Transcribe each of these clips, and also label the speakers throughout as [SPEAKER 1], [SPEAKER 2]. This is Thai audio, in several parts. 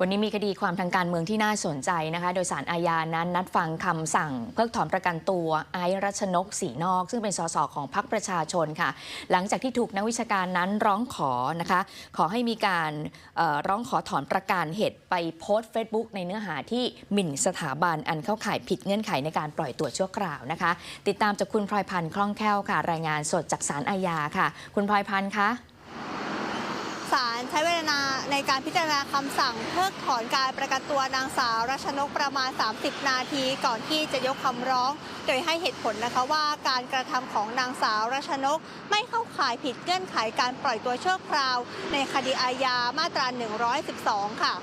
[SPEAKER 1] วันนี้มีคดีความทางการเมืองที่น่าสนใจนะคะ โดยสารอาญานั้นนัดฟังคำสั่ง เพิกถอนประกันตัวไอรัชนกสีนอก ซึ่งเป็นสสของพรรคประชาชนค่ะ หลังจากที่ถูกนักวิชาการนั้นร้องขอนะคะ ขอให้มีการร้องขอถอนประกันเหตุไปโพสต์เฟซบุ๊กในเนื้อหาที่หมิ่นสถาบันอันเข้าข่ายผิดเงื่อนไขในการปล่อยตัวชั่วคราวนะคะ ติดตามจากคุณพลอยพันธ์คล่องแคล่วค่ะ รายงานสดจากสารอาญาค่ะ คุณพลอยพันธ์คะ
[SPEAKER 2] ศาลใช้เวลาในการพิจารณาคำสั่งเพิกถอนการประกันตัวนางสาวรัชนกประมาณ 30 นาที ก่อนที่จะยกคำร้อง โดยให้เหตุผลนะคะว่าการกระทำของนางสาวรัชนก ไม่เข้าข่ายผิดเงื่อนไขการปล่อยตัวชั่วคราว ในคดีอาญามาตรา 112 ค่ะ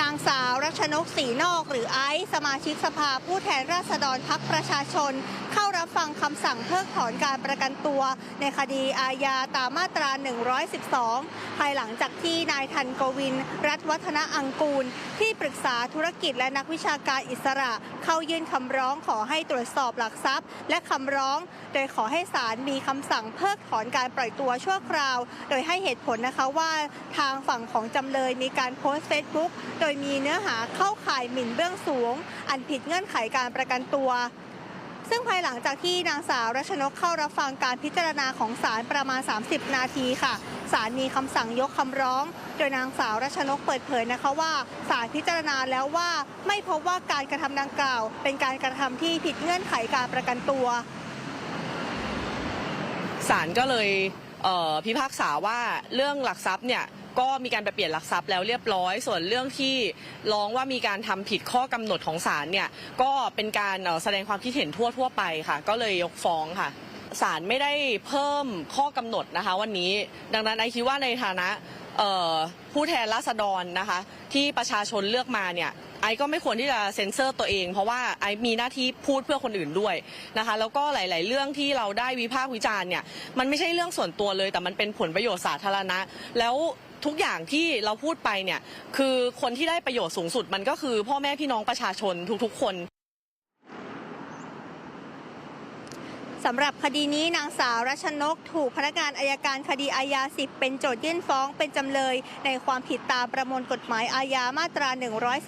[SPEAKER 2] นางสาวรัชนกสีนอกหรือไอซ์สมาชิกสภาผู้แทนราษฎรพักประชาชน เข้า ฟังคำสั่งเพิกถอนการประกันตัว ในคดีอาญาตามมาตรา 112 ภายหลังจากที่นายทันกวิน รัฐวัฒนอังกูล ที่ปรึกษาธุรกิจและนักวิชาการอิสระ เข้ายื่นคำร้องขอให้ตรวจสอบหลักทรัพย์ และคำร้อง โดยขอให้ศาลมีคำสั่งเพิกถอนการปล่อยตัวชั่วคราว โดยให้เหตุผลนะคะว่าทางฝั่งของจำเลยมีการโพสต์เฟซบุ๊กโดยมีเนื้อหาเข้าข่ายหมิ่นเบื้องสูง อันผิดเงื่อนไขการประกันตัว ซึ่งภายหลังจากที่นางสาวรัชนกเข้ารับฟังการพิจารณาของศาลประมาณ 30 นาทีค่ะศาลมีคำสั่งยกคำร้อง โดยนางสาวรัชนกเปิดเผยนะคะว่าศาลพิจารณาแล้วว่าไม่พบว่าการกระทำดังกล่าว เป็นการกระทำที่ผิดเงื่อนไขการประกันตัว
[SPEAKER 3] ศาลก็เลยพิพากษาว่าเรื่องหลักทรัพย์เนี่ย ก็มีการไปเปลี่ยนหลักทรัพย์แล้วเรียบร้อย ส่วนเรื่องที่ร้องว่ามีการทำผิดข้อกำหนดของศาลเนี่ยก็เป็นการแสดงความคิดเห็นทั่วทั่วไปค่ะ ก็เลยยกฟ้องค่ะศาลไม่ได้เพิ่มข้อกำหนดนะคะ วันนี้ ดังนั้นไอคิดว่าในฐานะผู้แทนราษฎรนะคะ ที่ประชาชนเลือกมาเนี่ยไอก็ไม่ควรที่จะเซ็นเซอร์ตัวเอง เพราะว่าไอมีหน้าที่พูดเพื่อคนอื่นด้วยนะคะ แล้วก็หลาย ๆ เรื่องที่เราได้วิพากษ์วิจารณ์เนี่ยมันไม่ใช่เรื่องส่วนตัวเลย แต่มันเป็นผลประโยชน์สาธารณะ แล้ว ทุกอย่างที่เราพูดไปเนี่ยคือคนที่ได้ประโยชน์สูงสุดมันก็คือพ่อแม่พี่น้องประชาชนทุกๆคน
[SPEAKER 2] สำหรับคดีนี้นางสาวรัชนก ถูกพนักงานอายการคดีอาญา10 เป็นโจทยื่นฟ้องเป็นจำเลย ในความผิดตามประมวลกฎหมายอาญามาตรา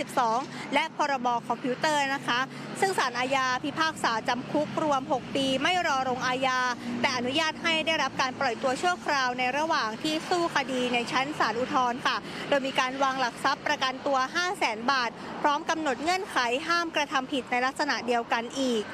[SPEAKER 2] 112 และพรบคอมพิวเตอร์นะคะ ซึ่งศาลอาญาพิพากษาจำคุกรวม 6 ปี ไม่รอลงอาญา แต่อนุญาตให้ได้รับการปล่อยตัวชั่วคราวในระหว่างที่สู้คดีในชั้นศาลอุทธรณ์ค่ะ โดยมีการวางหลักทรัพย์ประกันตัว 5 0 0แสนบาท พร้อมกำหนดเงื่อนไขห้ามกระทำผิดในลักษณะเดียวกันอีก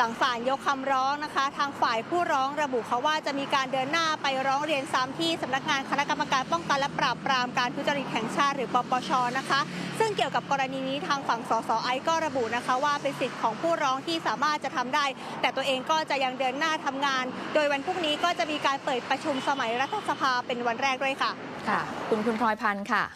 [SPEAKER 2] หลังศาลยกคำร้องนะคะ ทางฝ่ายผู้ร้องระบุเขาว่าจะมีการเดินหน้าไปร้องเรียนซ้ำที่สำนักงานคณะกรรมการป้องกันและปราบปรามการทุจริตแห่งชาติหรือปปชนะคะ ซึ่งเกี่ยวกับกรณีนี้ทางฝั่งสสไอก็ระบุนะคะ ว่าเป็นสิทธิ์ของผู้ร้องที่สามารถจะทำได้ แต่ตัวเองก็จะยังเดินหน้าทำงาน โดยวันพรุ่งนี้ก็จะมีการเปิดประชุมสมัยรัฐสภาเป็นวันแรกด้วยค่ะ
[SPEAKER 1] ค่ะ คุณคุณพลอยพันธ์ค่ะ